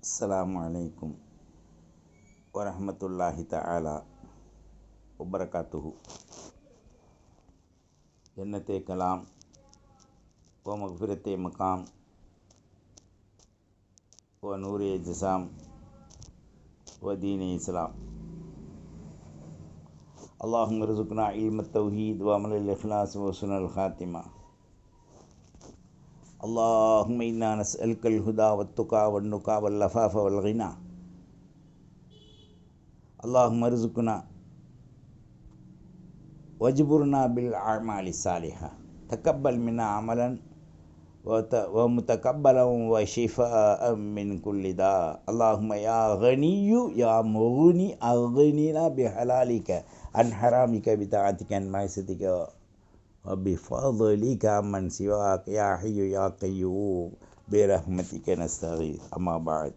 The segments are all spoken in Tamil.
السلام عليكم ورحمة الله تعالى وبركاته. جنة كلام ومغفرة مقام ونور جسام ودين إسلام. اللهم ارزقنا علم التوحيد وعمل الإخلاص وسن الخاتمة. اللهم إنا نسألك الهدى والتقى والنقى واللفاف والغنى. اللهم ارزقنا واجبرنا بالأعمال الصالحة. تقبل منا عملا ومتقبلا وشفاء من كل داء. اللهم يا غني يا مغني أغننا بحلالك عن حرامك بطاعتك عن معصيتك. وبفضلك من سواك يا حي يا قيوم برحمتك نستغيث. أما بعد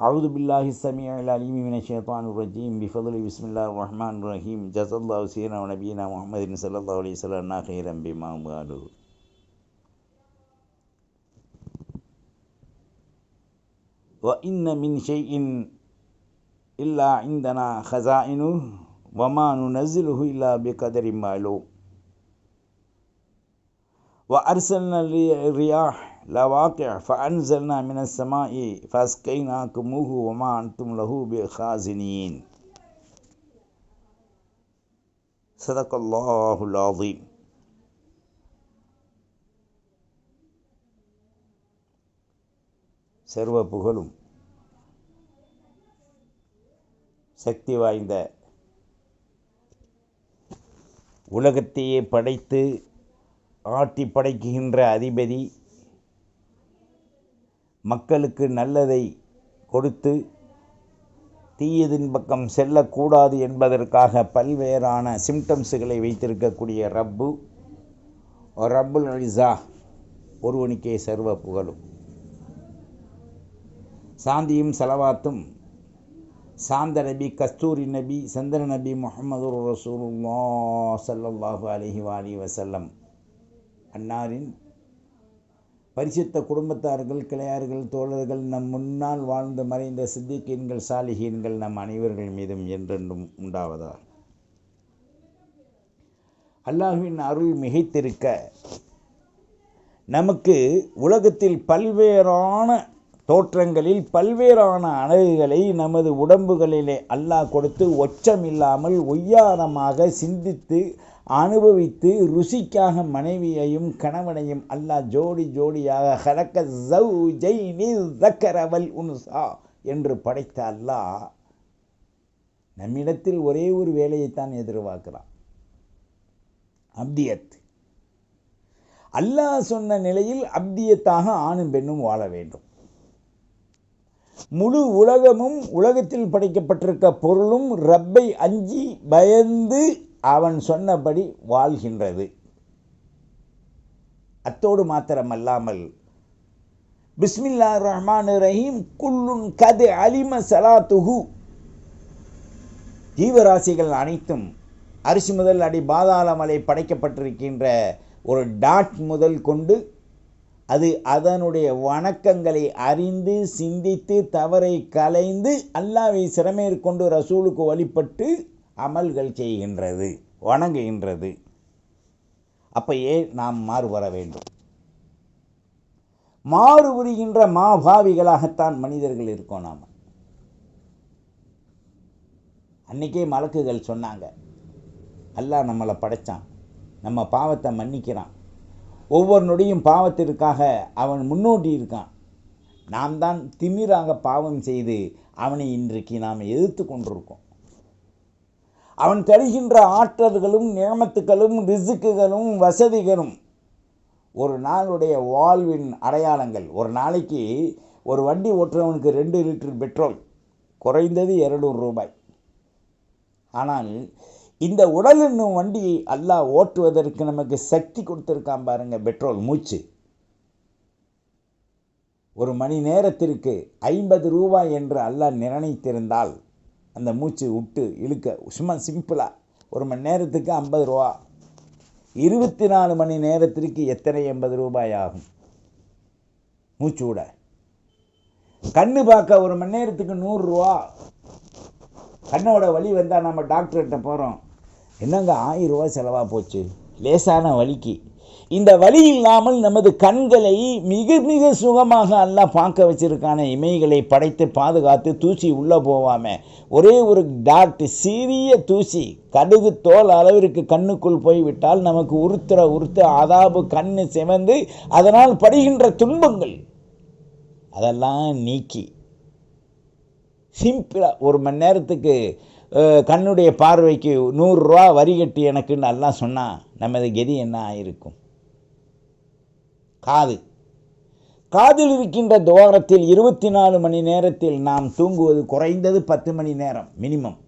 أعوذ بالله السميع العليم من الشيطان الرجيم. بفضل بسم الله الرحمن الرحيم. جزا الله سيدنا ونبينا محمد صلى الله عليه وسلم خيرا بما قالوا. وإن من شيء إلا عندنا خزائنه وما ننزله إلا بقدر معلوم. وأرسلنا الرياح لواقع فأنزلنا من السماء فأسقيناكموه وما أنتم له بخازنين صدق الله العظيم சர்வ புகழும் சக்தி வாய்ந்த உலகத்தையே படைத்து ஆட்டி படைக்குகின்ற அதிபதி மக்களுக்கு நல்லதை கொடுத்து தீயதின் பக்கம் செல்லக்கூடாது என்பதற்காக பல்வேறான சிம்டம்ஸுகளை வைத்திருக்கக்கூடிய ரப்பு ரப்புல் அலிசா ஒருவனுக்கே சர்வ புகழும். சாந்தியும் செலவாத்தும் சாந்த நபி கஸ்தூரி நபி சந்திர நபி முகமது ரசூலுல்லா சல்லல்லாஹு அலஹி வாலி வசல்லம் அன்னாரின் பரிசுத்த குடும்பத்தார்கள் கிளையார்கள் தோழர்கள் நம் முன்னால் வாழ்ந்து மறைந்த சித்திகீன்கள் சாலிகீன்கள் நம் அனைவர்கள் மீதும் என்றென்றும் உண்டாவதா அல்லாஹுவின் அருள் மிகைத்திருக்க நமக்கு உலகத்தில் பல்வேறான தோற்றங்களில் பல்வேறான அழகுகளை நமது உடம்புகளிலே அல்லாஹ் கொடுத்து ஒச்சமில்லாமல் ஒய்யாரமாக சிந்தித்து அனுபவித்து ருசிக்காக மனைவியையும் கணவனையும் அல்லாஹ் ஜோடி ஜோடியாக ஹலக்க ஜௌஜைனி தக்கரவல் உன்சா என்று படைத்த அல்லாஹ் நம்மிடத்தில் ஒரே ஒரு வேலையைத்தான் எதிர்பார்க்கிறான். அப்தியத். அல்லாஹ் சொன்ன நிலையில் அப்தியத்தாக ஆணும் பெண்ணும் வாழ வேண்டும். முழு உலகமும் உலகத்தில் படைக்கப்பட்டிருக்க பொருளும் ரப்பை அஞ்சி பயந்து அவன் சொன்னபடி வாழ்கின்றது. அத்தோடு மாத்திரமல்லாமல் பிஸ்மில்லா ரஹ்மான் ரஹீம் குல்லுன் கது அலிம சலாத்துஹு. ஜீவராசிகள் அனைத்தும் அரிசி முதல் அடி பாதாளமலை படைக்கப்பட்டிருக்கின்ற ஒரு டாட் முதல் கொண்டு அது அதனுடைய வணக்கங்களை அறிந்து சிந்தித்து தவறை கலைந்து அல்லாவை சிறமேற்கொண்டு ரசூலுக்கு வழிபட்டு அமல்கள் செய்கின்றது வணங்குகின்றது. அப்போ நாம் மாறு வர வேண்டும். மாறு புரிகின்ற மாபாவிகளாகத்தான் மனிதர்கள் இருக்கோம் நாம். அன்னைக்கே மலக்குகள் சொன்னாங்க. அல்லாஹ் நம்மளை படைச்சான். நம்ம பாவத்தை மன்னிக்கிறான். ஒவ்வொரு நொடியும் பாவத்திற்காக அவன் முன்னோட்டி இருக்கான். நாம் தான் திமிராக பாவம் செய்து அவனை இன்றைக்கு நாம் எதிர்த்து கொண்டிருக்கோம். அவன் தருகின்ற ஆற்றல்களும் நியமத்துக்களும் ரிசுக்குகளும் வசதிகளும் ஒரு நாளுடைய வாழ்வின் அடையாளங்கள். ஒரு நாளைக்கு ஒரு வண்டி ஓட்டுறவனுக்கு ரெண்டு லிட்டர் பெட்ரோல் குறைந்தது இரநூறு ரூபாய். ஆனால் இந்த உடல் என்னும் வண்டியை அல்லாஹ் ஓட்டுவதற்கு நமக்கு சக்தி கொடுத்துருக்கான் பாருங்க பெட்ரோல் மூச்சு. ஒரு மணி நேரத்திற்கு ஐம்பது ரூபாய் என்று அல்லாஹ் நிர்ணயித்திருந்தால் அந்த மூச்சு விட்டு இழுக்க சும்மா சிம்பிளாக ஒரு மணி நேரத்துக்கு ஐம்பது ரூபா. இருபத்தி நாலு மணி நேரத்திற்கு எத்தனை எண்பது ரூபாய் ஆகும்? மூச்சு விட. கண்ணு பார்க்க ஒரு மணி நேரத்துக்கு நூறுரூவா கண்ணோட வலி வந்தால் நம்ம டாக்டர்கிட்ட போகிறோம் என்னங்க ஆயிரம் ரூபாய் செலவாக போச்சு? லேசான வலிக்கு. இந்த வலி இல்லாமல் நமது கண்களை மிக மிக சுகமாக அல்ல பார்க்க வச்சிருக்கான. இமைகளை படைத்து பாதுகாத்து தூசி உள்ளே போகாமல் ஒரே ஒரு டாட் சிறிய தூசி. கடுகு தோல் அளவிற்கு கண்ணுக்குள் போய்விட்டால் நமக்கு உறுத்துற உறுத்து அதாபு கண்ணு சிவந்து அதனால் படுகின்ற துன்பங்கள். அதெல்லாம் நீக்கி. சிம்பிளாக ஒரு மணி நேரத்துக்கு கண்ணுடைய பார்வைக்கு நூறுரூவா வரி கட்டி எனக்குன்னு எல்லாம் சொன்னால் நமது கதி என்ன ஆயிருக்கும்? காது. காதில் இருக்கின்ற துவாரத்தில் இருபத்தி நாலு மணி நேரத்தில் நாம் தூங்குவது குறைந்தது பத்து மணி நேரம் மினிமம்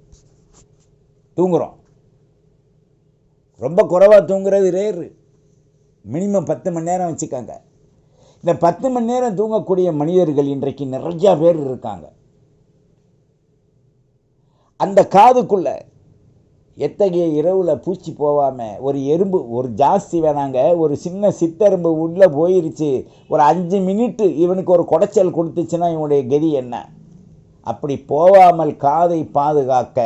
தூங்குறோம். ரொம்ப குறைவாக தூங்குறது ரேரு மினிமம் பத்து மணி நேரம் வச்சுக்கோங்க. இந்த பத்து மணி நேரம் தூங்கக்கூடிய மனிதர்கள் இன்றைக்கு நிறையா பேர் இருக்காங்க. அந்த காதுக்குள்ள எத்தகைய இரவில் பூச்சி போகாமல் ஒரு எறும்பு ஒரு ஜாஸ்தி வேணாங்க ஒரு சின்ன சித்தெரும்பு உள்ளே போயிருச்சு ஒரு அஞ்சு மினிட்டு இவனுக்கு ஒரு குடைச்சல் கொடுத்துச்சுன்னா இவனுடைய கதி என்ன? அப்படி போகாமல் காதை பாதுகாக்க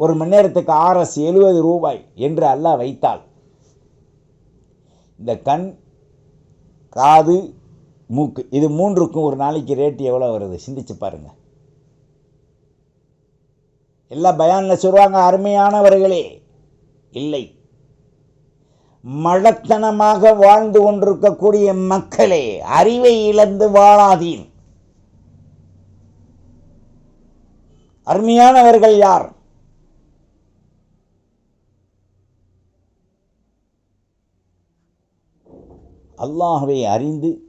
ஒரு மணி நேரத்துக்கு ஆர்எஸ் எழுபது ரூபாய் என்று அல்லாஹ் வைத்தால் இந்த கண் காது மூக்கு இது மூன்றுக்கும் ஒரு நாளைக்கு ரேட் எவ்வளோ வருது? சிந்திச்சு பாருங்கள் எல்லா பயானில் சொல்லுவாங்க அருமையானவர்களே. இல்லை. மழத்தனமாக வாழ்ந்து கொண்டிருக்கக்கூடிய மக்களே அறிவை இழந்து வாழாதீர். அருமையானவர்கள் யார்? அல்லாஹுவை அறிந்து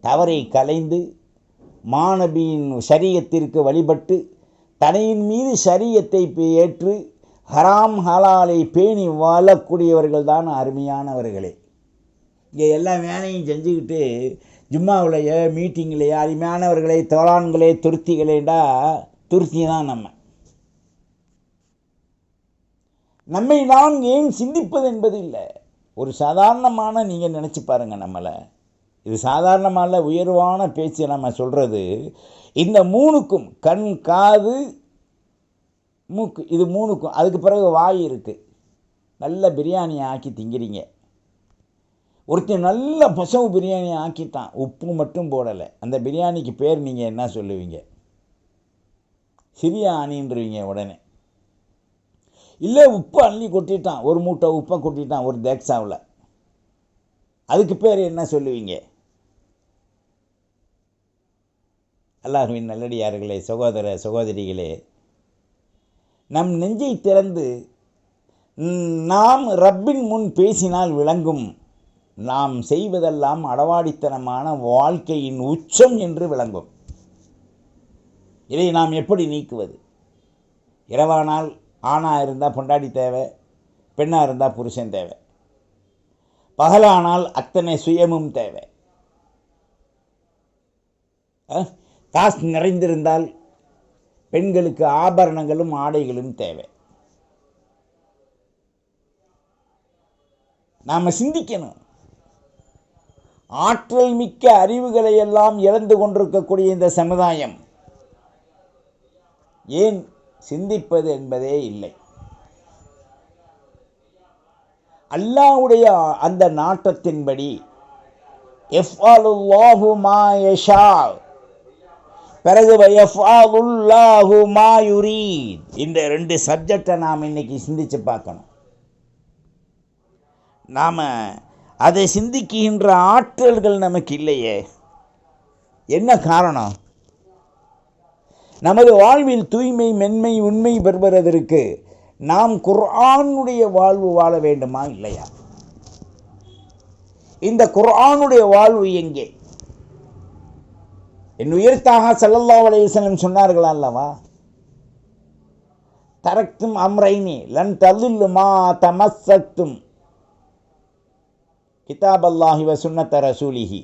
தவறை கலைந்து மாணவியின் சரியத்திற்கு வழிபட்டு தனையின் மீது சரியத்தை ஏற்று ஹராம் ஹலாலை பேணி வாழக்கூடியவர்கள் தான் அருமையானவர்களே. இங்கே எல்லா வேலையும் செஞ்சுக்கிட்டு ஜும்மாவிலேயோ மீட்டிங்லேயோ அருமையானவர்களே தோளான்களே துருத்திகளேண்டா துருத்தி தான் நம்ம. நம்மை நாம் ஏன் சிந்திப்பது என்பது இல்லை. ஒரு சாதாரணமான நீங்கள் நினச்சி பாருங்கள் நம்மளை. இது சாதாரணமான உயர்வான பேச்சு நம்ம சொல்கிறது இந்த மூணுக்கும் கண் காது மூக்கு இது மூணுக்கும் அதுக்கு பிறகு வாய் இருக்குது நல்ல பிரியாணி ஆக்கி திங்கிறீங்க. ஒருத்தன் நல்ல பசவு பிரியாணி ஆக்கிட்டான் உப்பு மட்டும் போடலை. அந்த பிரியாணிக்கு பேர் நீங்கள் என்ன சொல்லுவீங்க? சிறிய சிரியாணின்றீங்க உடனே. இல்லை உப்பு அள்ளி கொட்டிட்டான் ஒரு மூட்டை உப்பை கொட்டிட்டான் ஒரு தேக்ஸாவில் அதுக்கு பேர் என்ன சொல்லுவீங்க? அல்லாஹுவின் நல்லடியார்களே சகோதர சகோதரிகளே நம் நெஞ்சை திறந்து நாம் ரப்பின் முன் பேசினால் விளங்கும். நாம் செய்வதெல்லாம் அடவாடித்தனமான வாழ்க்கையின் உச்சம் என்று விளங்கும். இதை நாம் எப்படி நீக்குவது? இரவானால் ஆணாக இருந்தால் பொண்டாடி தேவை பெண்ணாக இருந்தால் புருஷன் தேவை. பகலானால் அத்தனை சுயமும் தேவை. காசு நிறைந்திருந்தால் பெண்களுக்கு ஆபரணங்களும் ஆடைகளும் தேவை. நாம் சிந்திக்கணும். ஆற்றல் மிக்க அறிவுகளை எல்லாம் இழந்து கொண்டிருக்கக்கூடிய இந்த சமுதாயம் ஏன் சிந்திப்பது என்பதே இல்லை. அல்லாவுடைய அந்த நாட்டத்தின்படி எஃப் மா யஷா பிறகு எஃப்ஆலுல்லாஹு மா இந்த ரெண்டு சப்ஜெக்டை நாம் இன்னைக்கு சிந்தித்து பார்க்கணும். நாம் அதை சிந்திக்கின்ற ஆற்றல்கள் நமக்கு இல்லையே. என்ன காரணம்? நமது வாழ்வில் தூய்மை மென்மை உண்மை பெறுவதற்கு நாம் குர்ஆனுடைய வாழ்வு வாழ வேண்டுமா இல்லையா? இந்த குர்ஆனுடைய வாழ்வு எங்கே? என் உயிர்த்தாக செல்லல்லா அலைஹி சொன்னார்களா அல்லவா? தரக்தும் அம்ரைனி லன் தல்லுல்லு தமசத்தும் கிதாப் அல்லாஹி வ சுன்னத்த ரசூலிஹி.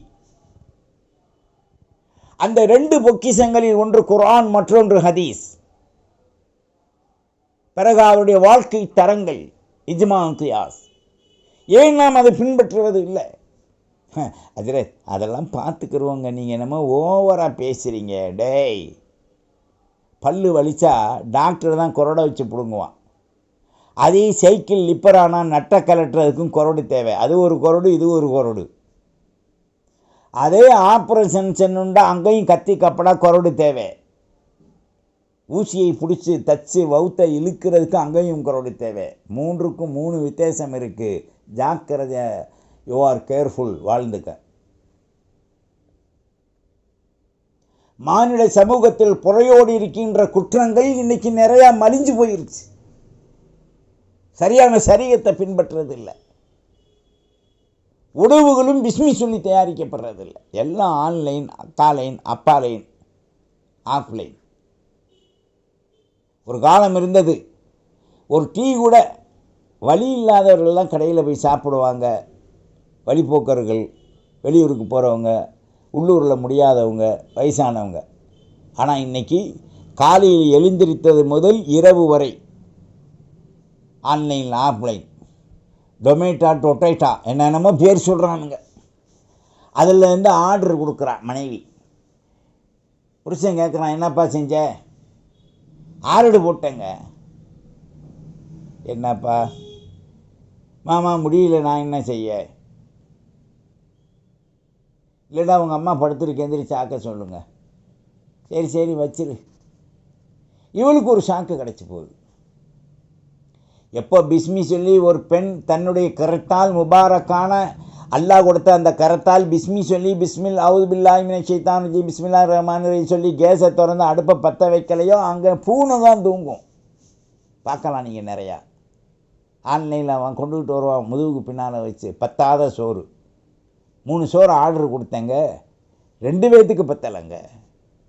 அந்த ரெண்டு பொக்கிஷங்களில் ஒன்று குரான் மற்றொன்று ஹதீஸ். பிறகு அவருடைய வாழ்க்கை தரங்கள் இஜ்மா கியாஸ் ஏன் நாம் அதை பின்பற்றுவது இல்லை? அதில் அதெல்லாம் பார்த்துக்குருவோங்க. நீங்கள் என்னமோ ஓவராக பேசுகிறீங்க டேய் பல்லு வலிச்சா டாக்டர் தான் குரடை வச்சு பிடுங்குவான். அதே சைக்கிள் லிப்பரானா நட்டை கலட்டுறதுக்கும் குரடு தேவை. அது ஒரு குரடு இது ஒரு குரடு அதே ஆப்ரேஷன் சென்னுண்டா அங்கேயும் கத்தி கப்படா குரடு தேவை. ஊசியை பிடிச்சி தச்சு வவுத்தை இழுக்கிறதுக்கு அங்கேயும் குரடு தேவை. மூன்றுக்கும் மூணு வித்தியாசம் இருக்குது ஜாக்கிரதை யூ ஆர் கேர்ஃபுல் வாழ்ந்துக்க. மானிட சமூகத்தில் புறையோடு இருக்கின்ற குற்றங்கள் இன்னைக்கு நிறையா மலிஞ்சு போயிருச்சு. சரியான சரியத்தை பின்பற்றுறதில்லை. உணவுகளும் பிஸ்மி சொல்லி தயாரிக்கப்படுறதில்லை. எல்லாம் ஆன்லைன் அக்காலைன் அப்பாலைன் ஆஃப்லைன். ஒரு காலம் இருந்தது. ஒரு டீ கூட வழி இல்லாதவர்கள்லாம் கடையில் போய் சாப்பிடுவாங்க. வழிப்போக்கர்கள் வெளியூருக்கு போகிறவங்க உள்ளூரில் முடியாதவங்க வயசானவங்க. ஆனால் இன்றைக்கி காலையில் எழுந்திரித்தது முதல் இரவு வரை ஆன்லைன் ஆஃப்லைன். டொமேட்டா டொட்டேட்டா என்னென்னமோ பேர் சொல்கிறானுங்க அதில் இருந்து ஆர்டர் கொடுக்குறான் மனைவி. புருஷன் கேட்குறான் என்னப்பா செஞ்ச? ஆர்டர் போட்டேங்க. என்னப்பா? மாமா முடியல நான் என்ன செய்ய? இல்லைடா உங்கள் அம்மா படுத்துருக்கு எந்திரிச்சு ஆக்க சொல்லுங்க. சரி சரி வச்சிரு. இவளுக்கு ஒரு ஷாக்கு கிடச்சி போகுது. எப்போ பிஸ்மி சொல்லி ஒரு பெண் தன்னுடைய கரத்தால் முபாரக்கான அல்லாஹ் கொடுத்த அந்த கரத்தால் பிஸ்மி சொல்லி பிஸ்மில் அவுது பில்லாஹிமின ஷைத்தான் பிஸ்மில்லா ரஹ்மான் சொல்லி கேஸை திறந்து அடுப்பை பற்ற வைக்கலையோ அங்கே பூனை தான் தூங்கும். பார்க்கலாம் நீங்கள் நிறையா. ஆன்லைனில் அவன் கொண்டுகிட்டு வருவான் முதுகுக்கு பின்னால் வச்சு பத்தாத சோறு. மூணு சோறு ஆர்டர் கொடுத்தேங்க. ரெண்டு பேர்த்துக்கு பத்தலைங்க.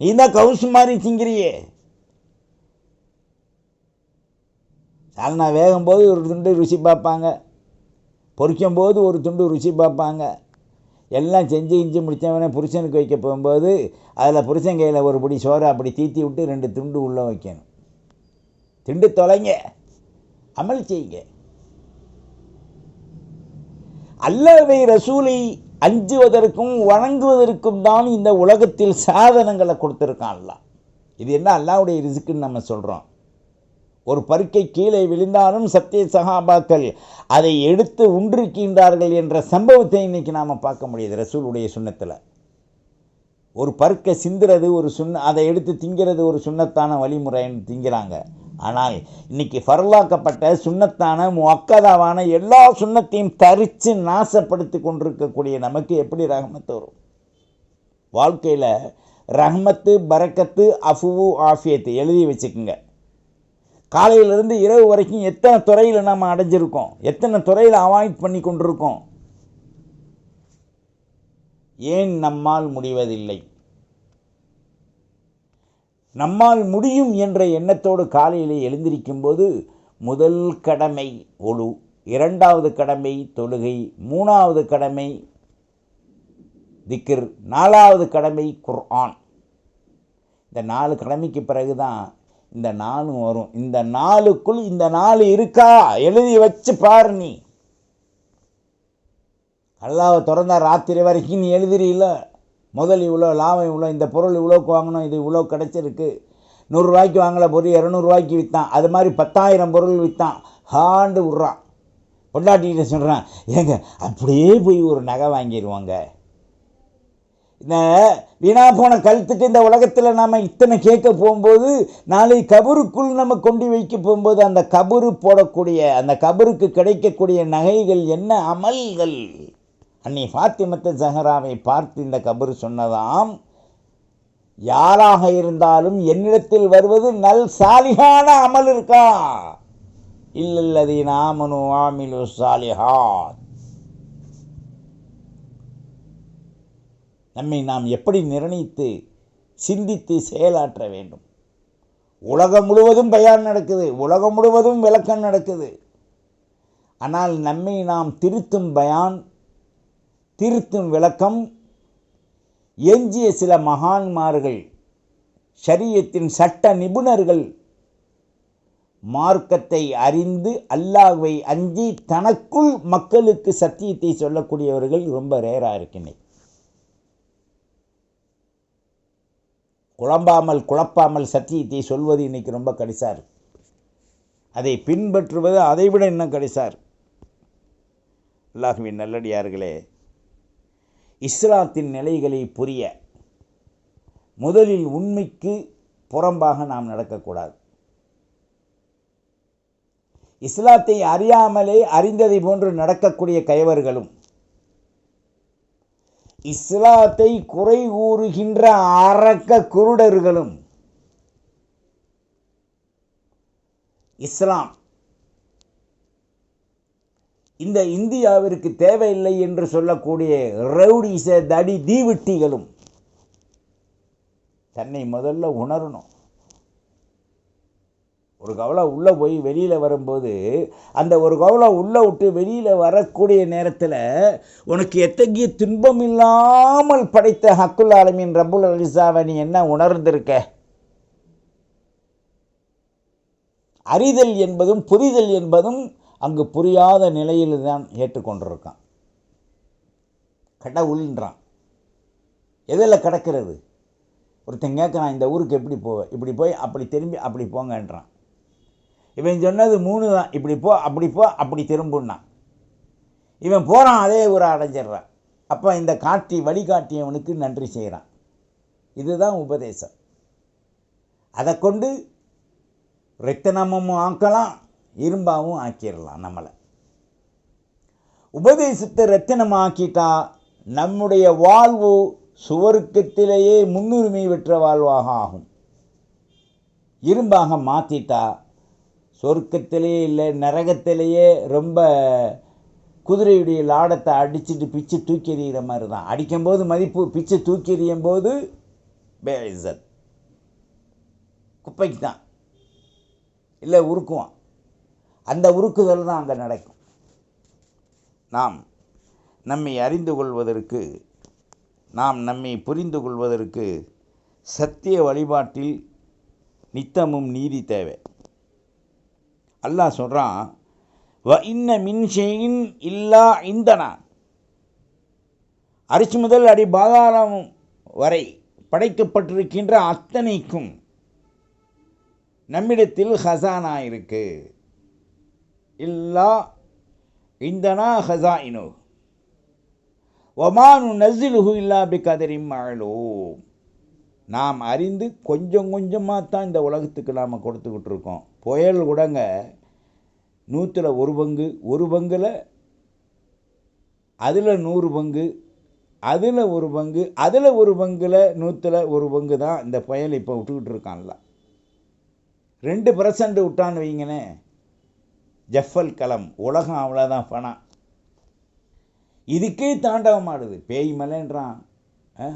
நீ தான் கவுசு மாதிரி சிங்கிறியே சால்னா வேகும் போது ஒரு துண்டு ருசி பார்ப்பாங்க. பொரிக்கும் போது ஒரு துண்டு ருசி பார்ப்பாங்க. எல்லாம் செஞ்சு இஞ்சி முடித்தவனே புருஷனுக்கு வைக்க போகும்போது அதில் புருஷன் கையில் ஒரு பிடி சோறை அப்படி தீத்தி விட்டு ரெண்டு துண்டு உள்ளே வைக்கணும். திண்டு தொலைங்க. அமல் செய்யுங்க. அல்லவை ரசூலை அஞ்சுவதற்கும் வணங்குவதற்கும் தான் இந்த உலகத்தில் சாதனங்களை கொடுத்துருக்கான் அல்லாஹ். இது என்ன அல்லாவுடைய ரிசுக்குன்னு நம்ம சொல்கிறோம் ஒரு பருக்கை கீழே விழுந்தாலும் சத்திய சகாபாக்கள் அதை எடுத்து உன்றிருக்கின்றார்கள் என்ற சம்பவத்தை இன்னைக்கு நாம் பார்க்க முடியுது ரசூலுடைய சுண்ணத்தில். ஒரு பருக்கை சிந்துறது ஒரு சுண்ண அதை எடுத்து திங்கிறது ஒரு சுண்ணத்தான வழிமுறைன்னு திங்கிறாங்க. ஆனால் இன்னைக்கு ஃபர்லாக்கப்பட்ட சுண்ணத்தான முக்கதாவான எல்லா சுண்ணத்தையும் தரித்து நாசப்படுத்தி கொண்டிருக்கக்கூடிய நமக்கு எப்படி ரஹமத்து வரும்? வாழ்க்கையில் ரஹ்மத்து பரக்கத்து அஃபுவு ஆஃபியத்து எழுதி வச்சுக்குங்க. காலையிலேருந்து இரவு வரைக்கும் எத்தனை துறையில் நம்ம அடைஞ்சிருக்கோம்? எத்தனை துறையில் அவாய்ட் பண்ணி கொண்டிருக்கோம்? ஏன் நம்மால் முடிவதில்லை? நம்மால் முடியும் என்ற எண்ணத்தோடு காலையில் எழுந்திருக்கும் போது முதல் கடமை ஒழு. இரண்டாவது கடமை தொழுகை. மூணாவது கடமை திக்ர் நாலாவது கடமை குர்ஆன். இந்த நாலு கடமைக்கு பிறகு தான் இந்த நாலும் வரும். இந்த நாளுக்குள் இந்த நாலு இருக்கா? எழுதி வச்சு பாரு நீ. அல்லாவை திறந்தா ராத்திரி வரைக்கும் நீ எழுதுறீல்ல? முதல் இவ்வளோ லாபம் இவ்வளோ இந்த பொருள் இவ்வளோக்கு வாங்கணும் இது இவ்வளோ கிடச்சிருக்கு. நூறுரூவாய்க்கு வாங்கலை பொருள் இரநூறுவாய்க்கு விற்றான் அது மாதிரி பத்தாயிரம் பொருள் விற்றான் ஹாண்டு விட்றான் பொண்டாட்டிகிட்ட சொல்கிறான் ஏங்க அப்படியே போய் ஒரு நகை வாங்கிடுவாங்க இந்த வீணா போன கழுத்துக்கு இந்த உலகத்தில் நாம் இத்தனை கேட்க போகும்போது நாளை கபருக்குள் நம்ம கொண்டு வைக்க போகும்போது அந்த கபரு போடக்கூடிய அந்த கபருக்கு கிடைக்கக்கூடிய நகைகள் என்ன? அமல்கள். அன்னை ஃபாத்திமத்த ஜஹராவை பார்த்து இந்த கபர் சொன்னதாம் யாராக இருந்தாலும் என்னிடத்தில் வருவது நல் சாலிகான அமல் இருக்கா? இல்லல்லதி நாமனு ஆமிலு சாலிஹாத். நம்மை நாம் எப்படி நிர்ணயித்து சிந்தித்து செயலாற்ற வேண்டும்? உலகம் முழுவதும் பயான் நடக்குது உலகம் முழுவதும் விளக்கம் நடக்குது. ஆனால் நம்மை நாம் திருத்தும் பயான் திருத்தும் விளக்கம் எஞ்சிய சில மகான்மார்கள் ஷரியத்தின் சட்ட நிபுணர்கள் மார்க்கத்தை அறிந்து அல்லாஹ்வை அஞ்சி தனக்குள் மக்களுக்கு சத்தியத்தை சொல்லக்கூடியவர்கள் ரொம்ப ரேராக இருக்கின்றனர் குழம்பாமல் குழப்பாமல் சத்தியத்தை சொல்வது இன்னைக்கு ரொம்ப கடிசார். அதை பின்பற்றுவது அதைவிட இன்னும் கடிசார். அல்லாஹுவின் நல்லடியார்களே இஸ்லாத்தின் நிலைகளை புரிய முதலில் உண்மைக்கு புறம்பாக நாம் நடக்கக்கூடாது. இஸ்லாத்தை அறியாமலே அறிந்ததை போன்று நடக்கக்கூடிய கயவர்களும் இஸ்லாத்தை குறை கூறுகின்ற அரக்க குருடர்களும் இஸ்லாம் இந்த இந்தியாவிற்கு தேவையில்லை என்று சொல்லக்கூடிய ரவுடிச தடி தீவிட்டிகளும் தன்னை முதல்ல உணரணும். ஒரு கவலை உள்ளே போய் வெளியில் வரும்போது அந்த ஒரு கவலை உள்ளே விட்டு வெளியில் வரக்கூடிய நேரத்தில் உனக்கு எத்தகைய துன்பம் இல்லாமல் படைத்த ஹக்குல் ஆலமின் ரபுல் அலிசாவை நீ என்ன உணர்ந்திருக்க? அறிதல் என்பதும் புரிதல் என்பதும் அங்கு புரியாத நிலையில் தான் ஏற்றுக்கொண்டிருக்கான். கடவுள்ன்றான். எதில் கிடக்கிறது? ஒருத்தன் கேட்குறான் இந்த ஊருக்கு எப்படி போவேன் இப்படி போய் அப்படி திரும்பி அப்படி போங்கன்றான். இவன் சொன்னது மூணு தான் இப்படி போ அப்படி போ அப்படி திரும்புன்னான். இவன் போகிறான் அதே ஊரை அடைஞ்சிடுறான். அப்போ இந்த காட்டி வழிகாட்டியவனுக்கு நன்றி செய்கிறான். இதுதான் உபதேசம். அதை கொண்டு ரத்தனமும் ஆக்கலாம் இரும்பாகவும் ஆக்கிடலாம் நம்மளை. உபதேசத்தை ரத்தினமாக்கிட்டா நம்முடைய வாழ்வு சுவருக்கத்திலேயே முன்னுரிமை பெற்ற வாழ்வாக ஆகும். இரும்பாக மாற்றிட்டா சொர்க்கத்திலேயே இல்லை நரகத்திலேயே ரொம்ப குதிரையுடைய லாடத்தை அடிச்சுட்டு பிச்சு தூக்கி எறிகிற மாதிரி தான் அடிக்கும்போது மதிப்பு பிச்சு தூக்கி எறியும் போது பேசத் குப்பைக்கு தான் இல்லை உருக்குவான். அந்த உருக்குதல் தான் அங்கே நடக்கும். நாம் நம்மை அறிந்து கொள்வதற்கு நாம் நம்மை புரிந்து கொள்வதற்கு சத்திய வழிபாட்டில் நித்தமும் நீதி தேவை. அல்லாஹ் சொல்கிறான் வ இன்ன மின்ஷெயின் இல்லா இந்தனா. அரிசி முதல் அடி பாதாளம் வரை படைக்கப்பட்டிருக்கின்ற அத்தனைக்கும் நம்மிடத்தில் ஹசானா இருக்குது இல்லா இந்தனா ஹசாயினு. ஒமானு நசிலுகு இல்லா அப்படி கதரிம் அழலோ நாம் அறிந்து கொஞ்சம் கொஞ்சமாக தான் இந்த உலகத்துக்கு நாம் கொடுத்துக்கிட்டு இருக்கோம். புயல் கூடங்க நூற்றில் ஒரு பங்கு ஒரு பங்கில் அதில் நூறு பங்கு அதில் ஒரு பங்கு அதில் ஒரு பங்கில் நூற்றில் ஒரு பங்கு தான் இந்த புயல் இப்போ விட்டுக்கிட்டு இருக்கான்ல. ரெண்டு பர்சன்ட் விட்டான்னு வைங்கண்ணே ஜஃபல் கலம் உலகம் அவ்வளோதான் பணம் இதுக்கே தாண்டவம் ஆடுது பேய் மலைன்றான். ஆ?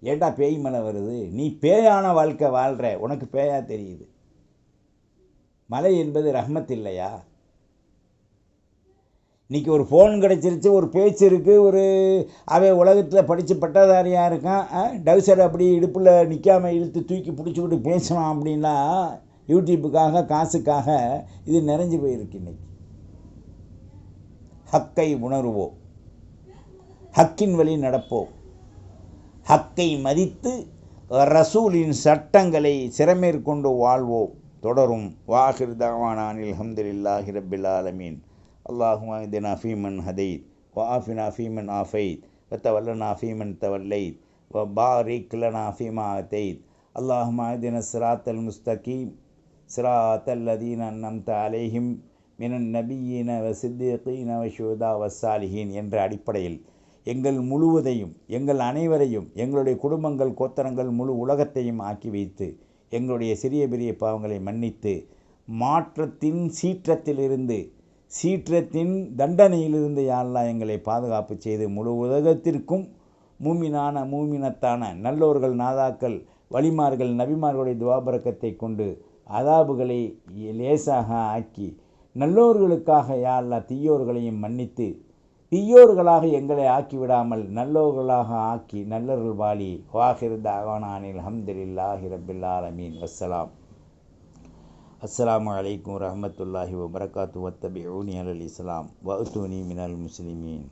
ஏண்டா பேய் மலை வருது? நீ பேயான வாழ்க்கை வாழ்கிற உனக்கு பேயா தெரியுது. மலை என்பது ரஹ்மத் இல்லையா? இன்றைக்கி ஒரு ஃபோன் கிடச்சிருச்சு ஒரு பேச்சு இருக்குது ஒரு அவன் உலகத்தில் படித்து பட்டதாரியாக இருக்கான் டவுசர் அப்படி இடுப்பில் நிற்காமல் இழுத்து தூக்கி பிடிச்சிக்கிட்டு பேசலாம் அப்படின்னா யூடியூப்புக்காக காசுக்காக இது நிறைஞ்சு போயிருக்கு இன்னைக்கு. ஹக்கை உணர்வோம். ஹக்கின் வழி நடப்போம். ஹக்கை மதித்து ரசூலின் சட்டங்களை சிறமேற்கொண்டு வாழ்வோம். தொடரும். வாஹிர் தவானானில் ஹம்துலில்லாஹி ரபில் ஆலமீன். அல்லாஹுமா இதினா ஃபீமன் ஹதைத். வாஃபினா அஃபீமன் ஆஃபைத். வத்தவல்லனா அஃபீமன் தவல்லைத். வ பாரிக் லனா ஃபீமா அத்தைத். அல்லாஹுமா இதின சிராத்தல் முஸ்தகீம். صراط الذين أنعمت عليهم من النبيين والصديقين والشهداء والصالحين என்ற அடிப்படையில் எங்கள் முழுவதையும் எங்கள் அனைவரையும் எங்களுடைய குடும்பங்கள் கோத்தரங்கள் முழு உலகத்தையும் ஆக்கி வைத்து எங்களுடைய சிறிய பெரிய பாவங்களை மன்னித்து மாற்றத்தின் சீற்றத்திலிருந்து சீற்றத்தின் தண்டனையிலிருந்து யாரெல்லாம் எங்களை பாதுகாப்பு செய்து முழு உலகத்திற்கும் மூமினான மூமினத்தான நல்லோர்கள் நாதாக்கள் வலிமார்கள் நபிமார்களுடைய துவாபரக்கத்தை கொண்டு அதாபுகளை லேசாக ஆக்கி நல்லோர்களுக்காக யாரெல்லாம் தீயோர்களையும் மன்னித்து தீயோர்களாக எங்களை ஆக்கிவிடாமல் நல்லோர்களாக ஆக்கி நல்லர்கள் வாலி வாஹிர் தாவானானில் அஹமதுல்லாஹி ரபில் ஆலமீன். வஸ்ஸலாம். அஸ்ஸலாமு அலைக்கும் வரஹ்மத்துல்லாஹி வபரகாத்து வத்தபிஊனி அலல் இஸ்லாம். வஅத்தூனி மினல் முஸ்லிமீன்.